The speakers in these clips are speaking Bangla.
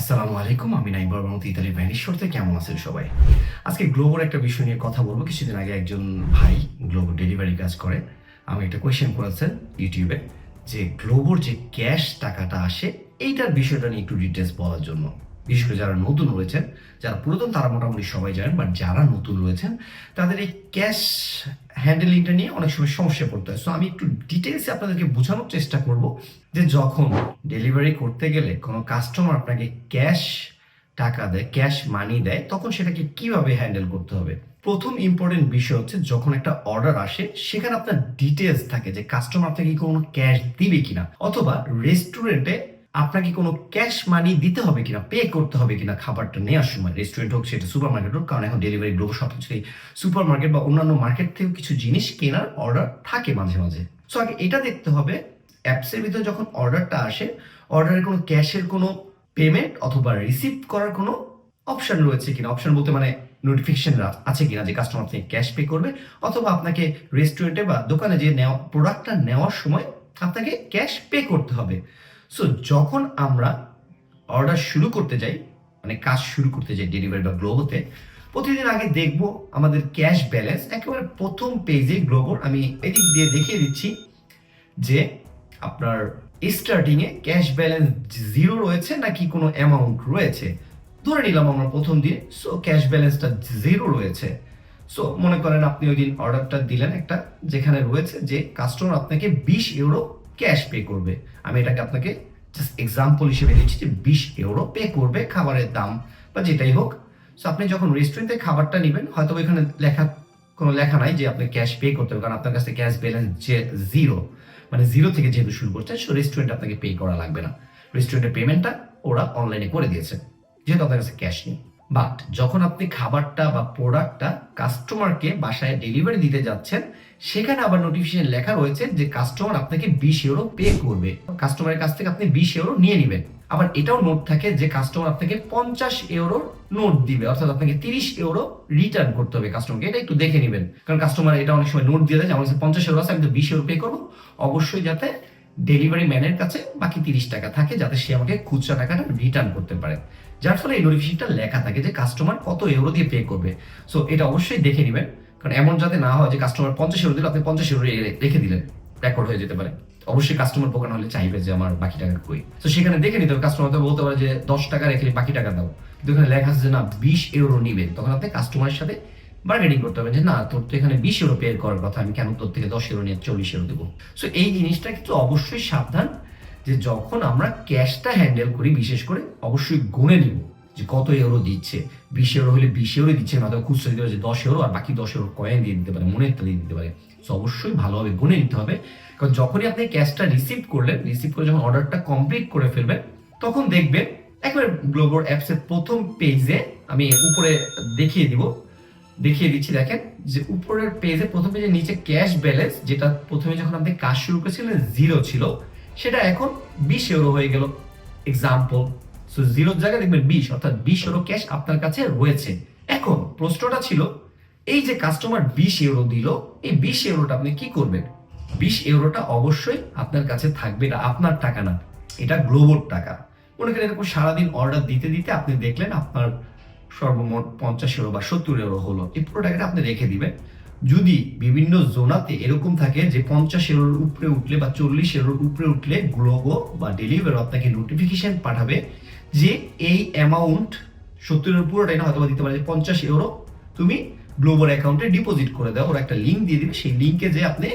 আসসালামু আলাইকুম, আমি নাইম বর্মতি ইতালির ভ্যানিশ্বর থেকে কেমন আছেন সবাই? আজকে গ্লোবোর একটা বিষয় নিয়ে কথা বলব। কিছুদিন আগে একজন ভাই গ্লোবো ডেলিভারি কাজ করে। আমি একটা কোয়েশ্চেন করেছেন ইউটিউবে যে গ্লোবোর যে ক্যাশ টাকাটা আসে, এইটার বিষয়টা নিয়ে একটু ডিটেলস বলার জন্য। বিশেষ করে যারা নতুন রয়েছেন, যারা পুরাতন, তারা মোটামুটি সবাই জানেন বাট যারা নতুন রয়েছেন, তাদের এই ক্যাশ হ্যান্ডেলিংটা নিয়ে অনেক সময় সমস্যা পড়তে হয়। সো আমি একটু ডিটেলসে আপনাদেরকে বোঝানোর চেষ্টা করব যে যখন ডেলিভারি করতে গেলে কোনো কাস্টমার আপনাকে ক্যাশ টাকা দেয় ক্যাশ মানি দেয়, তখন সেটাকে কীভাবে হ্যান্ডেল করতে হবে? প্রথম ইম্পর্টেন্ট বিষয় হচ্ছে যখন একটা অর্ডার আসে, সেখানে আপনার ডিটেলস থাকে যে কাস্টমার আপনাকে কোনো ক্যাশ দিবে কিনা, অথবা রেস্টুরেন্টে আপনাকে কোনো ক্যাশ মানি দিতে হবে কিনা পে করতে হবে কিনা খাবারটা নেওয়ার সময় রেস্টুরেন্ট হোক, সেটা সুপার মার্কেট হোক, কারণ এখন ডেলিভারি গ্লোব সব কিছুই সুপার মার্কেট বা অন্যান্য মার্কেট থেকেও কিছু জিনিস কেনার অর্ডার থাকে মাঝে মাঝে। সো আগে এটা দেখতে হবে অ্যাপসের ভিতরে যখন অর্ডারটা আসে অর্ডারের কোনো ক্যাশের কোনো পেমেন্ট অথবা রিসিভ করার কোনো অপশন রয়েছে কিনা। অপশান বলতে মানে নোটিফিকেশন আছে কিনা যে কাস্টমার আপনি ক্যাশ পে করবে, অথবা আপনাকে রেস্টুরেন্টে বা দোকানে যে নেওয়া প্রোডাক্টটা নেওয়ার সময় আপনাকে ক্যাশ পে করতে হবে। সো যখন আমরা অর্ডার শুরু করতে যাই মানে কাজ শুরু করতে যাই ডেলিভারি বা গ্লোবোতে প্রতিদিন আগে দেখব আমাদের ক্যাশ ব্যালেন্স একেবারে প্রথম পেজে গ্লোবোর আমি এদিক দিয়ে দেখিয়ে দিচ্ছি যে আপনার স্টার্টিংয়ে ক্যাশ ব্যালেন্স জিরো রয়েছে নাকি কোনো অ্যামাউন্ট রয়েছে? ধরে নিলাম আমরা প্রথম দিন সো ক্যাশ ব্যালেন্সটা জিরো রয়েছে। সো মনে করেন আপনি ওই দিন অর্ডারটা দিলেন একটা, যেখানে রয়েছে যে কাস্টমার আপনাকে বিশ ইউরো ক্যাশ পে করবে। আমি এটাকে আপনাকে জাস্ট এক্সাম্পল হিসেবে দিচ্ছি যে বিশ ইউরো পে করবে খাবারের দাম বা যেটাই হোক। সো আপনি যখন রেস্টুরেন্টে খাবারটা নেবেন, হয়তো এখানে লেখা, কোনো লেখা নাই যে আপনি ক্যাশ পে করতে হবে, কারণ আপনার কাছে ক্যাশ ব্যালেন্স যে জিরো মানে জিরো থেকে যেহেতু শুরু করছেন সো রেস্টুরেন্ট আপনাকে পে করা লাগবে না। রেস্টুরেন্টের পেমেন্টটা ওরা অনলাইনে করে দিয়েছে, যেহেতু আপনার কাছে ক্যাশ নেই। বাট যখন আপনি খাবারটা বা প্রোডাক্টটা কাস্টমারকে বাসায় ডেলিভারি দিতে যাচ্ছেন, সেখানে আবার নোটিফিকেশন লেখা রয়েছে যে কাস্টমার আপনাকে বিশ ইউরো পে করবে। কাস্টমারের কাছ থেকে আপনি বিশ ইউরো নিয়ে নেবেন। আবার এটাও নোট থাকে যে কাস্টমার আপনাকে পঞ্চাশ ইউরো নোট দিবে, অর্থাৎ আপনাকে তিরিশ ইউরো রিটার্ন করতে হবে কাস্টমারকে এটা একটু দেখে নেবেন। কারণ কাস্টমার এটা অনেক সময় নোট দিয়ে দেয় যে আমার কাছে পঞ্চাশ ইউরো আছে, আমি তো বিশ ইউরো পে করব। অবশ্যই যাতে ডেলিভারি ম্যানের কাছে বাকি তিরিশ টাকা থাকে যাতে সে আমাকে খুচরা টাকাটা রিটার্ন করতে পারে। যার ফলে এই নোটিফিকেশনটা লেখা থাকে যে কাস্টমার কত ইউরো দিয়ে পে করবে। সো এটা অবশ্যই দেখে নেবেন। কারণ এমন যাতে না হয় যে কাস্টমার পঞ্চাশ ইউরো দিল, আপনি পঞ্চাশ ইউরো রেখে দিলেন। রেকর্ড হয়ে যেতে পারে। অবশ্যই কাস্টমার পোকানো হলে চাইবে যে আমার বাকি টাকা কই। তো সেখানে দেখে নিতে হবে। কাস্টমার তো বলতে পারে যে দশ টাকা রেখে বাকি টাকা দাও। কিন্তু এখানে লেখা আছে যে না, বিশ ইউরো নিবে। তখন আপনি কাস্টমারের সাথে বার্গেনিং করতে হবে যে, না, তোর তো এখানে বিশ ইউরো পে করার কথা, আমি কেন তোর থেকে দশ ইউরো নিয়ে চল্লিশ ইউরো দেবো? সো এই জিনিসটা কিন্তু অবশ্যই সাবধান যে, যখন আমরা ক্যাশটা হ্যান্ডেল করি, বিশেষ করে অবশ্যই গুনে নিব যে, কত ইউরো দিচ্ছে। বিশ ইউরো হলে বিশ ইউরো দিচ্ছে, না তো খুচরা দিতে পারে যে, দশ ইউরো আর বাকি দশ ইউরো কয়েন দিয়ে দিতে পারে মনে দিয়ে দিতে পারে। সো অবশ্যই ভালোভাবে গুনে নিতে হবে। কারণ যখনই আপনি ক্যাশটা রিসিভ করলেন রিসিভ করে যখন অর্ডারটা কমপ্লিট করে ফেলবেন, তখন দেখবেন, একবার গ্লোবোর অ্যাপসের প্রথম পেজে আমি উপরে দেখিয়ে দিব দেখিয়ে দিচ্ছি, দেখেন, যে উপরের পেজে প্রথমে যে নিচে ক্যাশ ব্যালেন্স যেটা প্রথমে যখন আপনি কাজ শুরু করেছিলেন জিরো ছিল, সেটা এখন বিশ ইউরো হয়ে গেল। এক্সাম্পল সো জিরোর জায়গায় দেখবেন বিশ, অর্থাৎ বিশ ইউরো ক্যাশ আপনার কাছে রয়েছে। এখন প্রশ্নটা ছিল, এই যে কাস্টমার বিশ ইউরো দিল, এই বিশ ইউরোটা আপনি কি করবেন? বিশ ইউরোটা অবশ্যই আপনার কাছে থাকবে না, আপনার টাকা না, এটা গ্লোবাল টাকা। মনে করেন এরকম সারাদিন অর্ডার দিতে দিতে আপনি দেখলেন আপনার সর্বমোট পঞ্চাশ ইউরো বা সত্তর ইউরো হলো। এই পুরো টাকাটা আপনি রেখে দিবেন। যদি বিভিন্ন জোনাতে এরকম থাকে যে পঞ্চাশ উপরে উঠলে বা চল্লিশ উপরে উঠলে গ্লোবো বা ডেলিভারি আপনাকে নোটিফিকেশন পাঠাবে যে এই অ্যামাউন্ট সত্তরের পুরোটাই না হয়তো দিতে পারে যে পঞ্চাশ ইউরো তুমি গ্লোবাল অ্যাকাউন্টে ডিপোজিট করে দাও। ওর একটা লিঙ্ক দিয়ে দিবে। সেই লিঙ্কে যে আপনি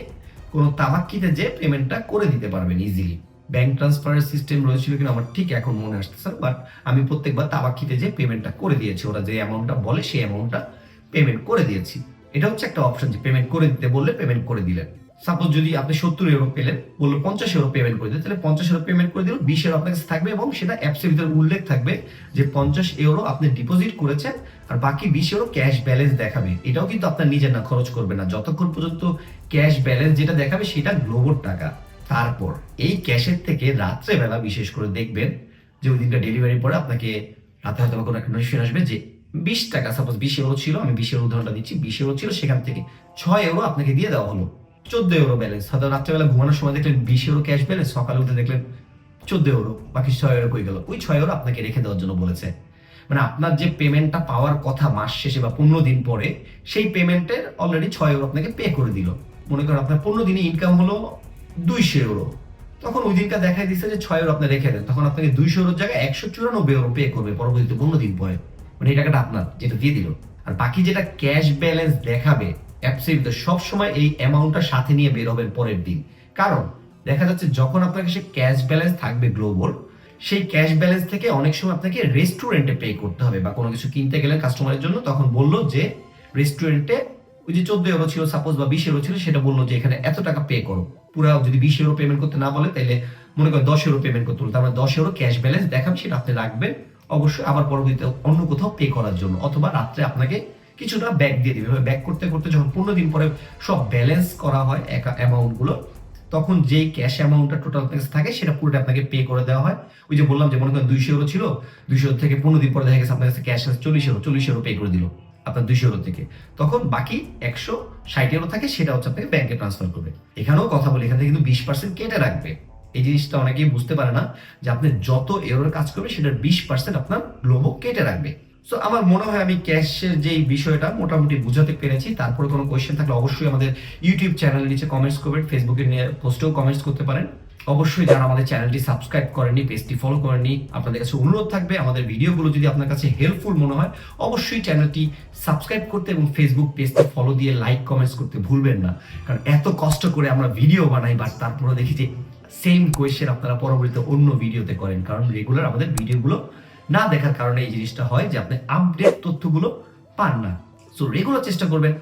কোনো তামাক্কিতে যে পেমেন্টটা করে দিতে পারবেন ইজিলি ব্যাংক ট্রান্সফারের সিস্টেম রয়েছিল কিনা আমার ঠিক এখন মনে আসছে স্যার বাট আমি প্রত্যেকবার তাবাক্কিতে যে পেমেন্টটা করে দিয়েছি, ওরা যে অ্যামাউন্টটা বলে সেই অ্যামাউন্টটা পেমেন্ট করে দিয়েছি। এটা হচ্ছে একটা অপশন যে পেমেন্ট করে দিতে বললে পেমেন্ট করে দিলেন। সাপোজ যদি আপনি সত্তর ইউরো পেলেন, বলল পঞ্চাশ ইউরো পেমেন্ট করে দিলেন, তাহলে পঞ্চাশ ইউরো পেমেন্ট করে দিল, বিশ ইউরো আপনার কাছে থাকবে এবং সেটা অ্যাপসের ভিতরে উল্লেখ থাকবে যে পঞ্চাশ ইউরো আপনি ডিপোজিট করেছেন আর বাকি বিশ ইউরো ক্যাশ ব্যালেন্স দেখাবে। এটাও কিন্তু আপনার নিজের না, খরচ করবে না। যতক্ষণ পর্যন্ত ক্যাশ ব্যালেন্স যেটা দেখাবে সেটা গ্লোবোর টাকা। তারপর এই ক্যাশের থেকে রাত্রেবেলা বিশেষ করে দেখবেন যে ওই দিনটা ডেলিভারি পরে আপনাকে রাতে হয়তো কোনো একটা নোটিফিকেশন আসবে যে বিশ টাকা সাপোজ বিশ ইউরো ছিল, আমি বিশ ইউরো উদাহরণটা দিচ্ছি, বিশ ইউরো ছিল, সেখান থেকে ছয় ইউরো আপনাকে দিয়ে দেওয়া হলো। চোদ্দ ইউরো ব্যালেন্স হয়তো রাত্রেবেলা ঘুমানোর সময় দেখলেন বিশ ইউরো ক্যাশ ব্যালেন্স সকালে উঠে দেখলেন চোদ্দ ইউরো বাকি ছয় ইউরো কই গেল? ওই ছয় ইউরো আপনাকে রেখে দেওয়ার জন্য বলেছে। মানে আপনার যে পেমেন্টটা পাওয়ার কথা মাস শেষে বা পনেরো দিন পরে, সেই পেমেন্টের অলরেডি ছয় ইউরো আপনাকে পে করে দিল। মনে করেন আপনার পনেরো দিনে ইনকাম হলো দুইশো ইউরো তখন ওই দিনটা দেখাই দিচ্ছে যে ছয় ইউরো আপনি রেখে দেন। তখন আপনাকে দুইশো ইউরোর জায়গায় একশো চুরানব্বই ইউরো পে করবে। পরবর্তীতে পনেরো দিন পরে। মানে এই টাকাটা আপনার, যেটা দিয়ে দিল। আর বাকি যেটা ক্যাশ ব্যালেন্স দেখাবে অ্যাপসের ভিতরে সবসময় এই অ্যামাউন্টটা সাথে নিয়ে বের হবেন পরের দিন। কারণ দেখা যাচ্ছে যখন আপনার কাছে ক্যাশ ব্যালেন্স থাকবে গ্লোবাল সেই ক্যাশ ব্যালেন্স থেকে অনেক সময় আপনাকে রেস্টুরেন্টে পে করতে হবে বা কোনো কিছু কিনতে গেলে কাস্টমারের জন্য। তখন বলল যে রেস্টুরেন্টে ওই যে চোদ্দ ইউরো ছিল সাপোজ বা বিশ ইউরো ছিল, সেটা বলল যে এখানে এত টাকা পে করো। পুরো যদি বিশ ইউরো পেমেন্ট করতে না বলে তাহলে মনে করেন দশ ইউরো পেমেন্ট করতে হলো তার মানে দশ ইউরো ক্যাশ ব্যালেন্স দেখাবে, সেটা আপনি রাখবেন। অবশ্যই আবার পরবর্তীতে অন্য কোথাও পে করার জন্য, অথবা রাত্রে আপনাকে কিছুটা ব্যাক দিয়ে দেবে। ব্যাক করতে করতে যখন পনেরো দিন পরে সব ব্যালেন্স করা হয় অ্যামাউন্টগুলো, তখন যেই ক্যাশ অ্যামাউন্টটা টোটাল আপনার থাকে, সেটা পুরোটা আপনাকে পে করে দেওয়া হয়। ওই যে বললাম যে মনে করেন দুইশো ইউরো ছিল, দুইশো থেকে পনেরো দিন পরে দেখা গেছে আপনার কাছে ক্যাশ আছে চল্লিশ ইউরো চল্লিশ ইউরো পে করে দিল। আপনার দুইশো ইউরো থেকে তখন বাকি একশো ষাট ইউরো থাকে, সেটা হচ্ছে আপনাকে ব্যাংকে ট্রান্সফার করবে। এখানেও কথা বলি, এখান থেকে কিন্তু বিশ পার্সেন্ট কেটে রাখবে। এই জিনিসটা অনেকেই বুঝতে পারে না যে আপনি যত এরোর কাজ করবে সেটার বিশ পার্সেন্ট আপনার গ্লোবো কেটে রাখবে। সো আমার মনে হয় আমি ক্যাশের যে বিষয়টা মোটামুটি বুঝাতে পেরেছি, তারপরে কোনো কোয়েশ্চেন থাকলে অবশ্যই আমাদের ইউটিউব চ্যানেলের নিচে কমেন্টস করবেন ফেসবুকে নিয়ে পোস্টেও কমেন্টস করতে পারেন। অবশ্যই যারা আমাদের চ্যানেলটি সাবস্ক্রাইব করেনি পেজটি ফলো করেনি আপনাদের কাছে অনুরোধ থাকবে, আমাদের ভিডিওগুলো যদি আপনার কাছে হেল্পফুল মনে হয়, অবশ্যই চ্যানেলটি সাবস্ক্রাইব করতে এবং ফেসবুক পেজটি ফলো দিয়ে লাইক কমেন্টস করতে ভুলবেন না। কারণ এত কষ্ট করে আমরা ভিডিও বানাই বাট তারপরে দেখি যে সেম কোয়েশ্চেন আপনারা পরবর্তীতে অন্য ভিডিওতে করেন। কারণ রেগুলার আমাদের ভিডিওগুলো না দেখার কারণে এই জিনিসটা হয় যে আপনি আপডেট তথ্যগুলো পান না। সো রেগুলার চেষ্টা করবেন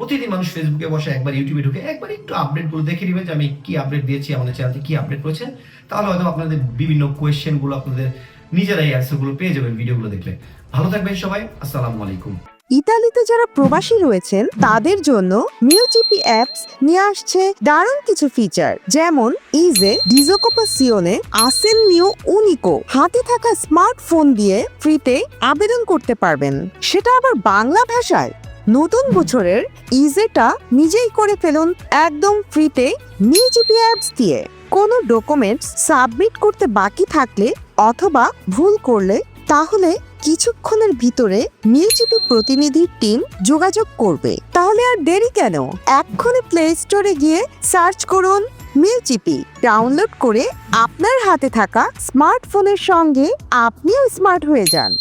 প্রতিদিন মানুষ ফেসবুকে বসে একবার ইউটিউবে ঢুকে একবার একটু আপডেটগুলো দেখে নেবেন যে আমি কি আপডেট দিয়েছি, আমাদের চ্যানেলতে কি আপডেট করেছে। তাহলে হয়তো আপনাদের বিভিন্ন কোয়েশ্চেনগুলো আপনাদের নিজেরাই অ্যান্সারগুলো পেয়ে যাবেন ভিডিওগুলো দেখলে। ভালো থাকবেন সবাই, আসসালামু আলাইকুম। ইতালিতে যারা প্রবাসী রয়েছেন, তাদের জন্য মিউজিপি অ্যাপস নিয়ে আসছে দারুণ কিছু ফিচার যেমন ইজে ডিজোকোপাসিওনে আসেন নিউ উনিকো হাতে থাকা স্মার্টফোন দিয়ে ফ্রিতে আবেদন করতে পারবেন। সেটা আবার বাংলা ভাষায়। নতুন বছরের ইজেটা নিজেই করে ফেলুন একদম ফ্রিতে মিউজিপি অ্যাপস দিয়ে। কোনো ডকুমেন্টস সাবমিট করতে বাকি থাকলে অথবা ভুল করলে তাহলে কিছুক্ষণের ভিতরে মিউজিপি প্রতিনিধির টিম যোগাযোগ করবে। তাহলে আর দেরি কেন? এক্ষুনি প্লে স্টোরে গিয়ে সার্চ করুন মিউজিপি ডাউনলোড করে আপনার হাতে থাকা স্মার্টফোনের সঙ্গে আপনিও স্মার্ট হয়ে যান।